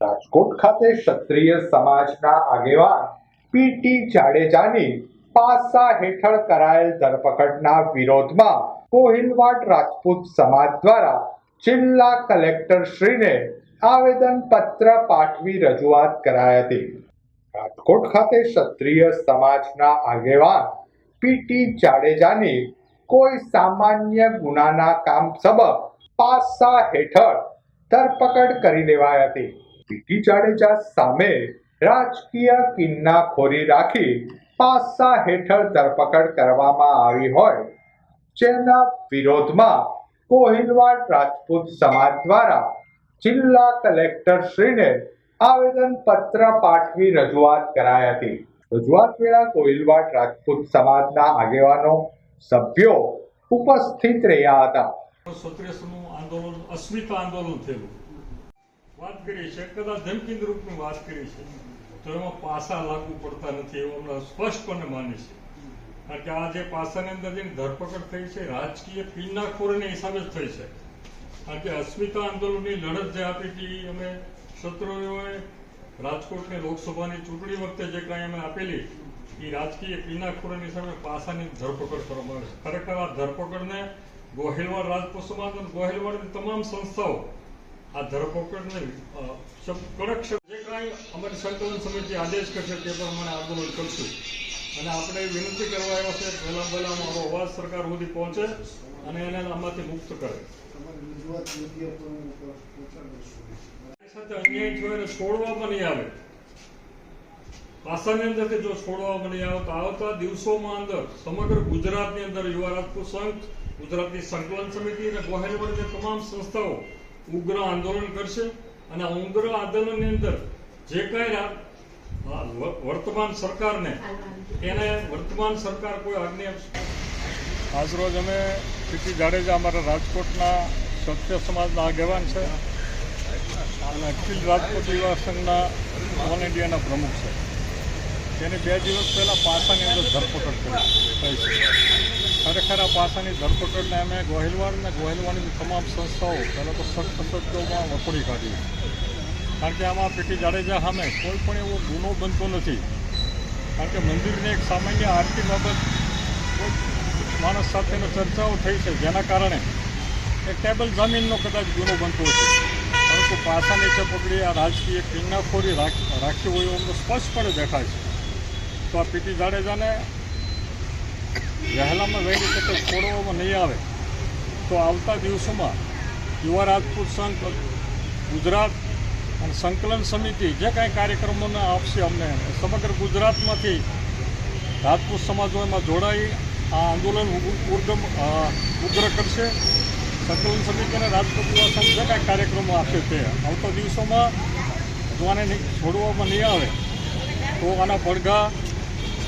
રાજકોટ ખાતે ક્ષત્રિય સમાજના આગેવાન પીટી જાડેજાની પાસા હેઠળ કરાયેલ ધરપકડના વિરોધમાં કોહિલવાડ રાજપૂત સમાજ દ્વારા જિલ્લા કલેક્ટર શ્રીને આવેદન પત્ર પાઠવી રજૂઆત કરાઈ હતી. રાજકોટ ખાતે ક્ષત્રિય સમાજના આગેવાન પીટી જાડેજાની કોઈ સામાન્ય ગુનાના કામ સબબ પાસા હેઠળ ધરપકડ કરી લેવાઈ હતી. પીટી જાડેજા સામે રાજકીય કિન્નાખોરી રાખી પાસા હેઠળ ધરપકડ કરવામાં આવી હોય. જેના વિરોધમાં કોહિલવાડ રાજપૂત સમાજ દ્વારા જિલ્લા કલેક્ટર શ્રીને આવેદન પત્ર પાઠવી રજૂઆત કરાઈ હતી. રજૂઆત વેળા કોહિલવાડ રાજપૂત સમાજના આગેવાનો, સભ્યો ઉપસ્થિત રહ્યા હતા. ક્ષત્રિયનું આંદોલન, અસ્મિતા આંદોલન થયેલું. વાત કરી છે કદાચ ધમકી રૂપની વાત કરી છે તો એમાં પાસા લાગુ પડતા નથી એવું હમણાં સ્પષ્ટપણે માની છે. કારણ કે આ જે પાસાની અંદર જેની ધરપકડ થઈ છે, રાજકીય કિન્નાખોરીના હિસાબે જ થઈ છે. કારણ કે અસ્મિતા આંદોલનની લડત જે આપી હતી અમે શત્રુઓએ રાજકોટની લોકસભાની ચૂંટણી વખતે જે કાંઈ અમે આપેલી, એ રાજકીય પીનાખોરની સામે પાસાની ધરપકડ કરવામાં આવે છે. ખરેખર આ ધરપકડને ગોહિલવાડ રાજપૂત સમાજ અને ગોહિલવાડની તમામ સંસ્થાઓ આ ધરપકડ નહીં કડક સંકલન સમિતિ આદેશ કરશે તે પ્રમાણે આંદોલન કરશું. અને આપણે વિનંતી કરવા આવ્યા છે, પહેલા પહેલા અમારો અવાજ સરકાર સુધી પહોંચે અને એને આમાંથી મુક્ત કરે. સાથે અન્યાય થયો એને છોડવામાં નહીં આવે. પાસાની અંદરથી જો છોડવામાં નહીં આવે તો આવતા દિવસોમાં અંદર સમગ્ર ગુજરાતની અંદર યુવા રાજપૂત સંઘ, ગુજરાતની સંકલન સમિતિ અને ગોહેલવડની તમામ સંસ્થાઓ ઉગ્ર આંદોલન કરશે અને આ ઉગ્ર આંદોલનની અંદર જે કાંઈ વર્તમાન સરકારને એને વર્તમાન સરકાર કોઈ આજ્ઞા આજરોજ અમે પીટી જાડેજા અમારા રાજકોટના સત્ય સમાજના આગેવાન છે. અને અખિલ રાજકોટ યુવા સંઘના ઓલ ઇન્ડિયાના પ્રમુખ છે. તેની બે દિવસ પહેલાં પાસાની અંદર ધરપકડ ખરેખર પાસાની ધરપકડને અમે ગોહિલવાડ અને ગોહિલવાડની તમામ સંસ્થાઓ, પહેલાં તો સખ્ત શબ્દોમાં વખોડી કાઢી. કારણ કે આમાં પીટી જાડેજા સામે કોઈ પણ એવો ગુનો બનતો નથી. કારણ કે મંદિરની એક સામાન્ય આરતી બાબત માણસ સાથેનો ચર્ચાઓ થઈ છે, જેના કારણે એક ટેબલ જમીનનો કદાચ ગુનો બનતો હશે. પરંતુ પાછા નીચે પકડી આ રાજકીય કિન્નાખોરી રાખ- હોય એવું સ્પષ્ટપણે દેખાય છે. તો આ પીટી જાડેજાને વહેલામાં વહેલી તકે છોડવામાં નહીં આવે. તો આવતા દિવસોમાં યુવા રાજપૂત સંઘ, ગુજરાત અને સંકલન સમિતિ જે કાંઈ કાર્યક્રમોને આપશે અમને સમગ્ર ગુજરાતમાંથી રાજપૂત સમાજો જોડાઈ આ આંદોલન ઉર્ગમ ઉગ્ર કરશે. સંકલન સમિતિ અને રાજપૂત યુવા સંઘ જે કાંઈ કાર્યક્રમો આપશે તે આવતા દિવસોમાં જો આને નહીં- છોડવામાં નહીં આવે, તો આના પડઘા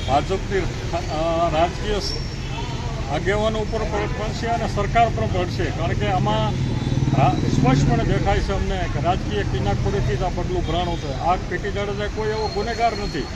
ભાજપની રાજકીય આગેવાનો ઉપર પડશે અને સરકાર પર પડશે. કારણ કે આમાં સ્પષ્ટપણે દેખાય છે અમને કે રાજકીય કિનાખોરીથી જ આ પગલું ભરાણું છે. આગ પેટી જાડેજા કોઈ એવો ગુનેગાર નથી.